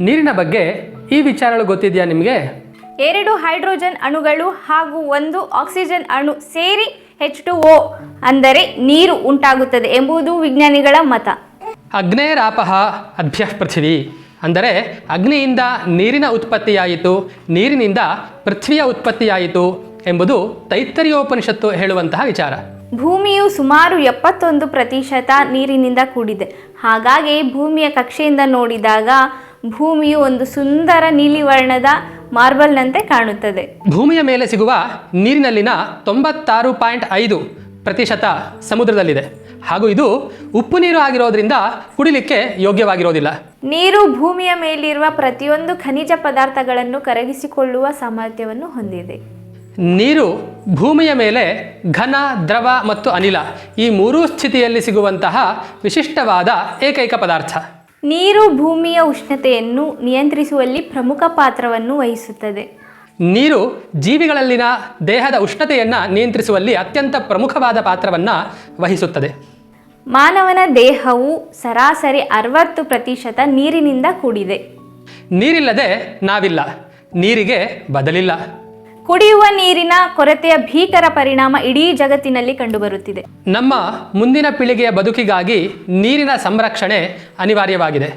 ನೀರಿನ ಬಗ್ಗೆ ಈ ವಿಚಾರಗಳು ಗೊತ್ತಿದೆಯಾ ನಿಮಗೆ? ಎರಡು ಹೈಡ್ರೋಜನ್ ಅಣುಗಳು ಹಾಗೂ ಒಂದು ಆಕ್ಸಿಜನ್ ಅಣು ಸೇರಿ ಹೆಚ್ ಟು ಓ ಅಂದರೆ ನೀರು ಉಂಟಾಗುತ್ತದೆ ಎಂಬುದು ವಿಜ್ಞಾನಿಗಳ ಮತ. ಅಗ್ನೇರಾಪಹ ಅಭ್ಯ ಪೃಥ್ವಿ. ಅಂದರೆ ಅಗ್ನಿಯಿಂದ ನೀರಿನ ಉತ್ಪತ್ತಿಯಾಯಿತು ನೀರಿನಿಂದ ಪೃಥ್ವಿಯ ಉತ್ಪತ್ತಿಯಾಯಿತು ಎಂಬುದು ತೈತ್ತರಿಯೋಪನಿಷತ್ತು ಹೇಳುವಂತಹ ವಿಚಾರ. ಭೂಮಿಯು ಸುಮಾರು ಎಪ್ಪತ್ತೊಂದು ಪ್ರತಿಶತ ನೀರಿನಿಂದ ಕೂಡಿದೆ. ಹಾಗಾಗಿ ಭೂಮಿಯ ಕಕ್ಷೆಯಿಂದ ನೋಡಿದಾಗ ಭೂಮಿಯು ಒಂದು ಸುಂದರ ನೀಲಿ ವರ್ಣದ ಮಾರ್ಬಲ್ನಂತೆ ಕಾಣುತ್ತದೆ. ಭೂಮಿಯ ಮೇಲೆ ಸಿಗುವ ನೀರಿನಲ್ಲಿನ ತೊಂಬತ್ತಾರು ಪಾಯಿಂಟ್ ಐದು ಪ್ರತಿಶತ ಸಮುದ್ರದಲ್ಲಿದೆ. ಹಾಗೂ ಇದು ಉಪ್ಪು ನೀರು ಆಗಿರೋದ್ರಿಂದ ಕುಡಿಲಿಕ್ಕೆ ಯೋಗ್ಯವಾಗಿರೋದಿಲ್ಲ. ನೀರು ಭೂಮಿಯ ಮೇಲಿರುವ ಪ್ರತಿಯೊಂದು ಖನಿಜ ಪದಾರ್ಥಗಳನ್ನು ಕರಗಿಸಿಕೊಳ್ಳುವ ಸಾಮರ್ಥ್ಯವನ್ನು ಹೊಂದಿದೆ. ನೀರು ಭೂಮಿಯ ಮೇಲೆ ಘನ ದ್ರವ ಮತ್ತು ಅನಿಲ ಈ ಮೂರೂ ಸ್ಥಿತಿಯಲ್ಲಿ ಸಿಗುವಂತಹ ವಿಶಿಷ್ಟವಾದ ಏಕೈಕ ಪದಾರ್ಥ. ನೀರು ಭೂಮಿಯ ಉಷ್ಣತೆಯನ್ನು ನಿಯಂತ್ರಿಸುವಲ್ಲಿ ಪ್ರಮುಖ ಪಾತ್ರವನ್ನು ವಹಿಸುತ್ತದೆ. ನೀರು ಜೀವಿಗಳಲ್ಲಿನ ದೇಹದ ಉಷ್ಣತೆಯನ್ನು ನಿಯಂತ್ರಿಸುವಲ್ಲಿ ಅತ್ಯಂತ ಪ್ರಮುಖವಾದ ಪಾತ್ರವನ್ನು ವಹಿಸುತ್ತದೆ. ಮಾನವನ ದೇಹವು ಸರಾಸರಿ ಅರವತ್ತು ಪ್ರತಿಶತ ನೀರಿನಿಂದ ಕೂಡಿದೆ. ನೀರಿಲ್ಲದೆ ನಾವಿಲ್ಲ. ನೀರಿಗೆ ಬದಲಿಲ್ಲ. ಕುಡಿಯುವ ನೀರಿನ ಕೊರತೆಯ ಭೀಕರ ಪರಿಣಾಮ ಇಡೀ ಜಗತ್ತಿನಲ್ಲಿ ಕಂಡುಬರುತ್ತಿದೆ. ನಮ್ಮ ಮುಂದಿನ ಪೀಳಿಗೆಯ ಬದುಕಿಗಾಗಿ ನೀರಿನ ಸಂರಕ್ಷಣೆ ಅನಿವಾರ್ಯವಾಗಿದೆ.